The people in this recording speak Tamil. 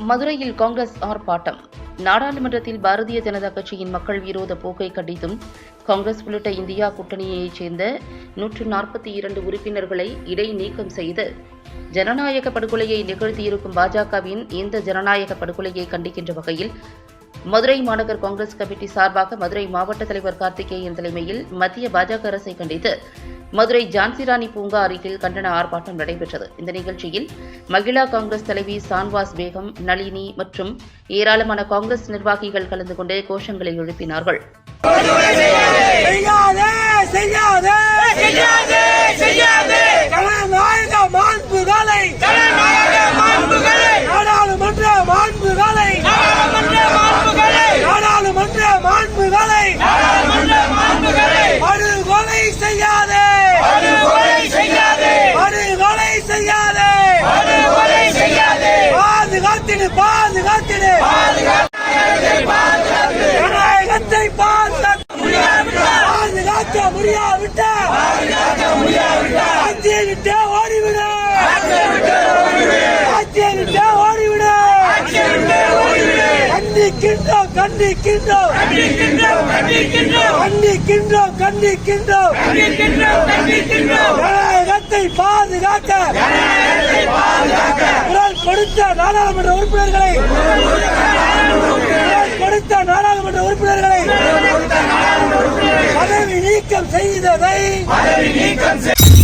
மதுரையில் காங்கிரஸ் ஆர்ப்பாட்டம். நாடாளுமன்றத்தில் பாரதிய ஜனதா கட்சியின் மக்கள் விரோத போக்கை கண்டித்தும் காங்கிரஸ் உள்ளிட்ட இந்தியா கூட்டணியைச் சேர்ந்த நூற்று நாற்பத்தி இரண்டு உறுப்பினர்களை இடைநீக்கம் செய்து ஜனநாயக படுகொலையை நிகழ்த்தியிருக்கும் பாஜகவின் இந்த ஜனநாயக படுகொலையை கண்டிக்கின்ற வகையில் மதுரை மாநகர் காங்கிரஸ் கமிட்டி சார்பாக மதுரை மாவட்ட தலைவர் கார்த்திகேயன் தலைமையில் மத்திய பாஜக அரசை கண்டித்து மதுரை ஜான்சிராணி பூங்கா அருகில் கண்டன ஆர்ப்பாட்டம் நடைபெற்றது. இந்த நிகழ்ச்சியில் மகிழா காங்கிரஸ் தலைவி சான்வாஸ் பேகம் நளினி மற்றும் ஏராளமான காங்கிரஸ் நிர்வாகிகள் கலந்து கொண்டு கோஷங்களை எழுப்பினார்கள். முடியாவிட்டா? ஆட்சியை விட்டு ஓடிவிட. ஆட்சியை விட்டு ஓடிவிட. கண்டிக்கின்றோம் கண்டிக்கின்றோம். கண்டிக்கின்றோம் கண்டிக்கின்றோம். கண்டிக்கின்றோம் கண்டிக்கின்றோம். பாதுகாக்க. குரல் கொடுத்த நாடாளுமன்ற உறுப்பினர்களை நீக்கம் செய்ததை பதவி நீக்கம் செய்